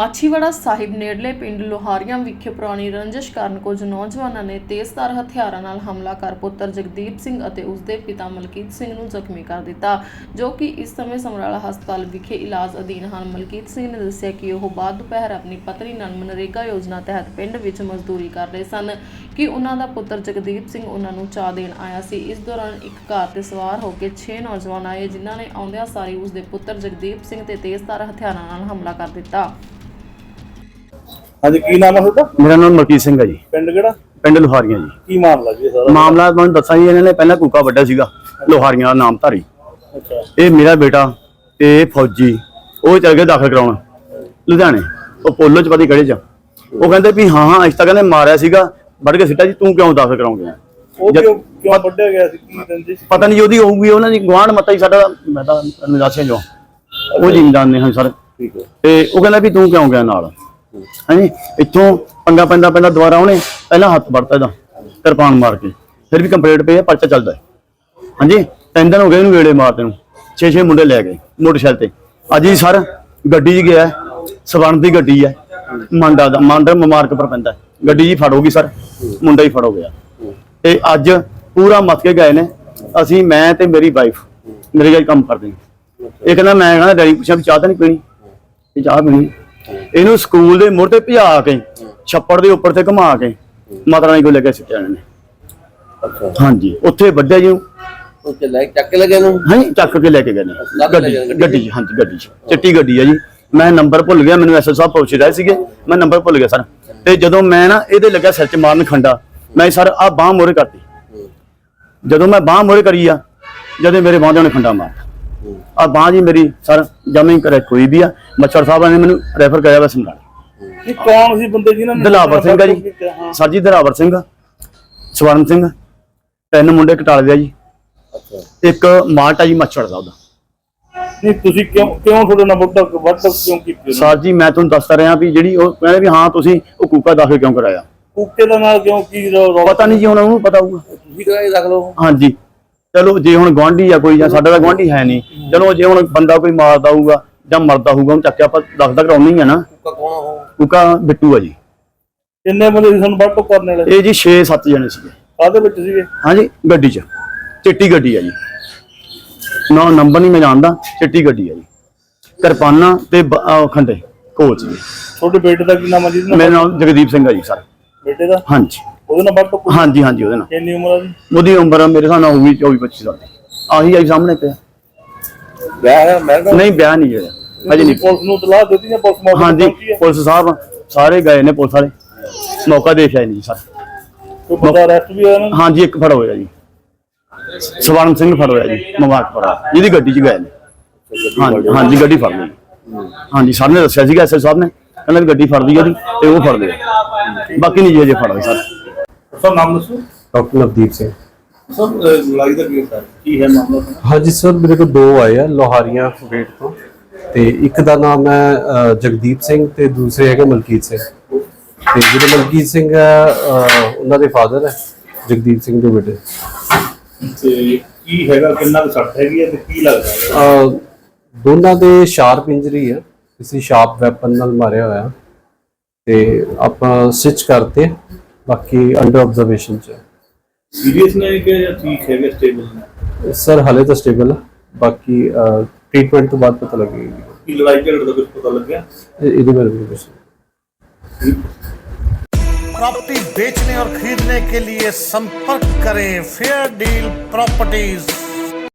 ਮਾਛੀਵਾੜਾ ਸਾਹਿਬ ਨੇੜਲੇ ਪਿੰਡ ਲੋਹਾਰੀਆਂ ਵਿਖੇ ਪੁਰਾਣੀ ਰੰਜਿਸ਼ ਕਾਰਨ ਕੁਝ ਨੌਜਵਾਨਾਂ ਨੇ ਤੇਜ਼ਧਾਰ ਹਥਿਆਰਾਂ ਨਾਲ ਹਮਲਾ ਕਰ ਪੁੱਤਰ ਜਗਦੀਪ ਸਿੰਘ ਅਤੇ ਉਸਦੇ ਪਿਤਾ ਮਲਕੀਤ ਸਿੰਘ ਨੂੰ ਜ਼ਖਮੀ ਕਰ ਦਿੱਤਾ, ਜੋ ਕਿ ਇਸ ਸਮੇਂ ਸਮਰਾਲਾ ਹਸਪਤਾਲ ਵਿਖੇ ਇਲਾਜ ਅਧੀਨ ਹਨ। ਮਲਕੀਤ ਸਿੰਘ ਨੇ ਦੱਸਿਆ ਕਿ ਉਹ ਬਾਅਦ ਦੁਪਹਿਰ ਆਪਣੀ ਪਤਨੀ ਨਾਲ ਮਨਰੇਗਾ ਯੋਜਨਾ ਤਹਿਤ ਪਿੰਡ ਵਿੱਚ ਮਜ਼ਦੂਰੀ ਕਰ ਰਹੇ ਸਨ ਕਿ ਉਹਨਾਂ ਦਾ ਪੁੱਤਰ ਜਗਦੀਪ ਸਿੰਘ ਉਹਨਾਂ ਨੂੰ ਚਾਹ ਦੇਣ ਆਇਆ ਸੀ। ਇਸ ਦੌਰਾਨ ਇੱਕ ਕਾਰ ਤੇ ਸਵਾਰ ਹੋ ਕੇ 6 ਨੌਜਵਾਨ ਆਏ, ਜਿਨ੍ਹਾਂ ਨੇ ਆਉਂਦਿਆਂ ਸਾਰੀ ਉਸਦੇ ਪੁੱਤਰ ਜਗਦੀਪ ਸਿੰਘ ਤੇ ਤੇਜ਼ਧਾਰ ਹਥਿਆਰਾਂ ਨਾਲ ਹਮਲਾ ਕਰ ਦਿੱਤਾ। ਹਾਂਜੀ ਕੀ ਨਾਮ ਹੈ ਤੁਹਾਡਾ? ਮੇਰਾ ਨਾਮ ਮਲਕੀਤ ਸਿੰਘ ਹੈ ਜੀ। ਪਿੰਡ ਕਿਹੜਾ? ਪਿੰਡ ਲੋਹਾਰੀਆਂ ਜੀ। ਕੀ ਮਾਮਲਾ ਜੀ ਇਹ ਸਾਰਾ? ਮਾਮਲਾ ਤੁਹਾਨੂੰ ਦੱਸਾਂ ਜੀ ਇਹਨਾਂ ਨੇ ਪਹਿਲਾਂ ਕੂਕਾ ਵੱਡਾ ਸੀਗਾ ਲੋਹਾਰੀਆਂ ਦਾ ਨਾਮ ਧਾਰੀ। ਅੱਛਾ। ਇਹ ਮੇਰਾ ਬੇਟਾ ਤੇ ਫੌਜੀ ਉਹ ਚਲ ਗਏ ਦਾਖਲ ਕਰਾਉਣ ਲੁਧਿਆਣੇ। ਉਹ ਪੋਲੋ ਚ ਪਤਾ ਕਿਹੜੇ ਚ ਉਹ ਕਹਿੰਦੇ ਵੀ ਹਾਂ ਹਾਂ ਇਸ ਤਾਂ ਕਹਿੰਦੇ ਮਾਰਿਆ ਸੀਗਾ ਵੱਢ ਕੇ ਸਿੱਟਾ ਜੀ ਤੂੰ ਕਿਉਂ ਦਾਖਲ ਕਰਾਉਂਗੇ? ਉਹ ਕਿਉਂ ਕਿਉਂ ਵੱਢਿਆ ਗਿਆ ਸੀ? ਕੀ ਰੰਜਿਸ਼ ਪਤਾ ਨਹੀਂ ਉਹਦੀ ਹੋਊਗੀ ਉਹਨਾਂ ਦੀ ਗਵਾਂਢ ਮੱਤਾ ਹੀ ਸਾਡਾ ਮੈਂ ਤਾਂ ਨਿਵਾਸੀਆਂ ਜੋ ਉਹ ਜ਼ਿਮੀਂਦਾਰ ਨੇ ਹਾਂ ਸਰ। ਠੀਕ ਹੈ। ਤੇ ਉਹ ਕਹਿੰਦਾ ਵੀ ਤੂੰ ਕਿਉਂ ਗਿਆ ਨਾਲ? ਹਾਂਜੀ, ਇੱਥੋਂ ਪੰਗਾ ਪੈਂਦਾ ਪੈਂਦਾ ਦੁਬਾਰਾ ਉਹਨੇ ਪਹਿਲਾਂ ਹੱਥ ਵੜਤਾ ਇਹਦਾ ਕਿਰਪਾਨ ਮਾਰ ਕੇ, ਫਿਰ ਵੀ ਕੰਪਲੀਟ ਪਈ ਹੈ, ਪਰਚਾ ਚੱਲਦਾ ਹੈ। ਹਾਂਜੀ, ਤਿੰਨ ਦਿਨ ਹੋ ਗਏ ਇਹਨੂੰ ਵੇੜੇ ਮਾਰਦੇ ਨੂੰ, ਛੇ ਛੇ ਮੁੰਡੇ ਲੈ ਗਏ ਮੋਟਰਸਾਈਕਲ ਤੇ। ਅੱਜ ਹੀ ਸਰ, ਗੱਡੀ 'ਚ ਗਿਆ ਸਵਰਨ ਦੀ ਗੱਡੀ ਹੈ, ਮੰਡਾ ਦਾ, ਮੰਡਾ ਮਮਾਰਕ ਪਰ ਪੈਂਦਾ ਹੈ। ਗੱਡੀ ਜੀ ਫੜੋਗੀ ਸਰ, ਮੁੰਡਾ ਹੀ ਫੜੋ ਗਿਆ। ਤੇ ਅੱਜ ਪੂਰਾ ਮੱਤ ਕੇ ਗਏ ਨੇ, ਅਸੀਂ, ਮੈਂ ਤੇ ਮੇਰੀ ਵਾਈਫ ਮੇਰੇ ਨਾਲ ਕੰਮ ਕਰਦੇ ਇਹ ਕਹਿੰਦਾ, ਮੈਂ ਕਹਿੰਦਾ, ਡੈਡੀ ਪੁੱਛਿਆ ਵੀ ਚਾਹ ਤਾਂ ਨਹੀਂ ਪੀਣੀ? ਇਹ ਚਾਹ ਪੀਣੀ। ਇਹਨੂੰ ਸਕੂਲ ਦੇ ਮੋੜ ਤੇ ਭਜਾ ਕੇ ਛੱਪੜ ਦੇ ਉੱਪਰ ਤੇ ਘੁਮਾ ਕੇ ਮਾਤਾ ਰਾਣੀ ਕੋਲ ਲੈ ਕੇ ਸਿੱਟਿਆ ਇਹਨਾਂ ਨੇ। ਅੱਛਾ। ਹਾਂਜੀ ਉੱਥੇ ਵੱਡਿਆ ਜੀ ਉਹ। ਲੈ ਚੱਕ ਕੇ ਲਗੇ ਨੂੰ ਹਾਂਜੀ ਚੱਕ ਕੇ ਲੈ ਕੇ ਗਏ ਨੇ। ਲੱਦ ਲੈ ਗੱਡੀ ਗਏ ਗੱਡੀ ਗੱਡੀ 'ਚ, ਹਾਂਜੀ ਗੱਡੀ 'ਚ। ਚਿੱਟੀ ਗੱਡੀ ਹੈ ਜੀ। ਮੈਂ ਨੰਬਰ ਭੁੱਲ ਗਿਆ ਮੈਨੂੰ ਐਸਐਸ ਸਾਹਿਬ ਪੁੱਛ ਰਹੇ ਸੀਗੇ। ਮੈਂ ਨੰਬਰ ਭੁੱਲ ਗਿਆ ਸਰ। ਤੇ ਜਦੋਂ ਮੈਂ ਨਾ ਇਹਦੇ ਲੱਗਿਆ ਸਿਰ 'ਚ ਮਾਰਨ ਖੰਡਾ ਮੈਂ ਸਰ ਆ ਬਾਹ ਮੋਰੇ ਕਰਤੀ। ਜਦੋਂ ਮੈਂ ਬਾਹ ਮੋਰੇ ਕਰੀ ਆ ਜਦੇ ਮੇਰੇ ਬਾਂਹ ਦੇ ਉਹਨੇ ਖੰਡਾ ਮਾਰ ਆ ਬਾਹ ਜੀ ਮੇਰੀ ਸਰ ਜਮੇ ਕਰੇ ਕੋਈ ਵੀ ਆ ਮੱਛਰ ਸਾਹਿਬ ਨੇ ਮੈਨੂੰ ਰੈਫਰ ਕਰਿਆ ਵਾ ਸਮਰਾਲੇ ਇਹ ਕੌਣ ਸੀ ਬੰਦੇ ਜਿਨ੍ਹਾਂ ਨੇ ਦਲਾਵਰ ਸਿੰਘ ਆ ਜੀ। ਸਰ ਜੀ ਦਲਾਵਰ ਸਿੰਘ ਸਵਰਨ ਸਿੰਘ ਤਿੰਨ ਮੁੰਡੇ ਕਟਾਲੇ ਦੇ ਆ ਜੀ। ਅੱਛਾ। ਇੱਕ ਮਾਲਟਾ ਜੀ ਸਾਹਿਬ ਦਾ। ਨਹੀਂ ਤੁਸੀਂ ਕਿਉਂ ਕਿਉਂ ਤੁਹਾਡੇ ਨਾਲ ਵੱਡਾ ਵੱਡਾ ਕਿਉਂ ਕੀਤੀ ਸਰ ਜੀ ਮੈਂ ਤੁਹਾਨੂੰ ਦੱਸਦਾ ਰਿਹਾ ਵੀ ਜਿਹੜੀ ਉਹ ਕਹਿੰਦੇ ਵੀ ਹਾਂ ਤੁਸੀਂ ਉਹ ਕੂਕਾ ਦਾਖਲ ਕਿਉਂ ਕਰਾਇਆ? ਕੁੱਕੇ ਦਾ ਨਾਲ ਕਿਉਂ ਕੀ ਪਤਾ ਨਹੀਂ ਜੀ ਉਹਨੂੰ ਪਤਾ ਹੋਊਗਾ। ਤੁਸੀਂ ਰੱਖ ਲਓ ਹਾਂਜੀ। ਚਲੋ ਜੇ ਹੁਣ ਗਵਾਂਢੀ ਆ ਕੋਈ ਜਾਂ ਸਾਡਾ ਤਾਂ ਗਵਾਂਢੀ ਹੈ ਨਹੀਂ। ਚਲੋ ਜੇ ਹੁਣ ਬੰਦਾ ਕੋਈ ਮਾਰਦਾ ਹੋਊਗਾ ਜਾਂ ਮਰਦਾ ਹੋਊਗਾ ਉਹਨੂੰ ਚੱਕਿਆ ਆਪਾਂ ਦੱਸਦਾ ਕਰਾਉਣੀ ਆ ਨਾ। ਕੁੱਕਾ ਕੌਣ ਆ ਉਹ? ਕੂਕਾ ਬਿੱਟੂ ਆ ਜੀ। ਕਿੰਨੇ ਬੰਦੇ ਸੀ ਤੁਹਾਨੂੰ ਤੋਂ ਕਰਨ ਵਾਲੇ? ਇਹ ਜੀ 6-7 ਜਣੇ ਸੀਗੇ। ਕਾਹਦੇ ਵਿੱਚ ਸੀਗੇ? ਹਾਂਜੀ ਗੱਡੀ 'ਚ। ਚਿੱਟੀ ਗੱਡੀ ਆ ਜੀ। ਨਾ ਨੰਬਰ ਨਹੀਂ ਮੈਂ ਜਾਣਦਾ। ਚਿੱਟੀ ਗੱਡੀ ਆ ਜੀ। ਕਿਰਪਾਨਾਂ ਤੇ ਬ- ਅਹ ਖੰਡੇ। ਕੋਚ ਜੀ ਤੁਹਾਡੇ ਬੇਟੇ ਦਾ ਕੀ ਨਾਮ ਜਿਹਦੇ ਨਾਲ ਮੇਰਾ ਨਾਮ ਜਗਦੀਪ ਸਿੰਘ ਆ ਜੀ ਸਰ। ਬੇਟੇ ਦਾ? ਹਾਂਜੀ। ਉਹਦੇ ਨਾਲ ਵੱਢ ਤੋਂ ਹਾਂਜੀ ਹਾਂਜੀ ਉਹਦੇ ਨਾਲ। ਕਿੰਨੀ ਉਮਰ ਆ ਉਹਦੀ? ਉਮਰ ਮੇਰੇ ਹਿਸਾਬ ਨਾਲ ਹੋਊਗੀ 24 25 ਸਾਲ ਦੀ। ਆਹੀ ਆਈ ਸਾਹਮਣੇ ਪਿਆ। ਵਿਆਹ ਹੈ ਮੈਂ ਤਾਂ ਨਹੀਂ ਬਿਆਹ ਨਹੀਂ ਹੋਇਆ। ਅਜੇ ਨਹੀਂ। ਪੁਲਿਸ ਨੂੰ ਤਲਾਹ ਦਿੱਤੀ ਜਾਂ ਪੁਲਿਸ ਮੌਕੇ ਤੇ ਹਾਂਜੀ ਪਹੁੰਚੀ ਹੈ? ਪੁਲਿਸ ਸਾਹਿਬ ਸਾਰੇ ਗਏ ਨੇ ਪੁਲਿਸ ਵਾਲੇ। ਮੌਕਾ ਦੇਖਿਆ ਨਹੀਂ ਸਰ। ਕੋਈ ਬੰਦਾ ਅਰੈਸਟ ਵੀ ਹੋਇਆ ਨਾ ਹਾਂਜੀ ਇੱਕ ਫੜ ਹੋਇਆ ਜੀ। ਸਵਰਨ ਸਿੰਘ ਫੜ ਹੋਇਆ ਜੀ ਮੁਬਾਰਕ ਫੜ। ਹੋਇਆ, ਜਿਹਦੀ ਗੱਡੀ 'ਚ ਗਏ ਨੇ। ਹਾਂਜੀ ਹਾਂਜੀ ਗੱਡੀ ਫੜ ਲਈ। ਹਾਂਜੀ ਸਰ ਨੇ ਦੱਸਿਆ ਸੀਗਾ ਐਸਐਸ ਸਾਹਿਬ ਨੇ। ਕਹਿੰਦਾ ਵੀ ਗੱਡੀ ਫੜ ਲਈ ਉਹਦੀ ਤੇ ਉਹ ਫੜ ਲਿਆ ਬਾਕੀ ਨਹੀਂ ਜੀ ਅਜੇ ਫੜ ਹੋਏ ਸਰ। ਸਰ ਨਾਮ ਦੱਸੋ। ਡਾਕਟਰ ਨਵਦੀਪ ਸਿੰਘ। ਸਰ ਲੜਾਈ ਦਾ ਕੀ ਹੈ। ਕੀ ਹੈ ਮਾਮਲਾ? ਹਾਂਜੀ ਸਰ ਮੇਰੇ ਕੋਲ ਦੋ ਆਏ ਆ ਲੋਹਾਰੀਆਂ ਵੇਟ ਤੋਂ। ਤੇ ਇੱਕ ਦਾ ਨਾਮ ਹੈ ਅ, ਜਗਦੀਪ ਸਿੰਘ ਤੇ ਦੂਸਰੇ ਹੈਗੇ ਮਲਕੀਤ ਸਿੰਘ। ਤੇ ਜਿਹੜੇ ਮਲਕੀਤ ਸਿੰਘ ਉਹਨਾਂ ਦੇ ਫਾਦਰ ਹੈ ਜਗਦੀਪ ਸਿੰਘ ਦੇ ਬੇਟੇ। ਤੇ ਕੀ ਹੈਗਾ ਕਿੰਨਾ ਕੁ ਸੱਟ ਹੈਗੀ ਹੈ ਤੇ ਕੀ ਲੱਗਦਾ ਹੈ? ਅ, ਦੋਨਾਂ ਦੇ ਸ਼ਾਰਪ ਇੰਜਰੀ ਹੈ ਕਿਸੇ ਸ਼ਾਰਪ ਵੈਪਨ ਨਾਲ ਮਾਰਿਆ ਹੋਇਆ। ਤੇ ਆਪਾਂ ਸਟਿਚ ਕਰਤੇ। ਬਾਕੀ ਅੰਡਰ ਆਬਜ਼ਰਵੇਸ਼ਨ ਚ ਹੈ। ਸੀਰੀਅਸ ਨੇ ਕਿ ਜਾਂ ਠੀਕ ਹੈਗੇ ਸਟੇਬਲ ਨੇ ਸਰ ਹਾਲੇ ਤਾਂ ਸਟੇਬਲ ਹੈ ਬਾਕੀ ਟ੍ਰੀਟਮੈਂਟ ਤੋਂ ਬਾਅਦ ਪਤਾ ਲੱਗੇਗਾ ਕੀ ਲੜਾਈ ਝਗੜੇ ਦਾ ਕੁਝ ਪਤਾ ਲੱਗਿਆ ਇਹ- ਇਹਦੇ ਬਾਰੇ ਵੀ ਕੁਛ प्रॉपर्टी बेचने और खरीदने के लिए संपर्क करें फेयर डील प्रॉपर्टीज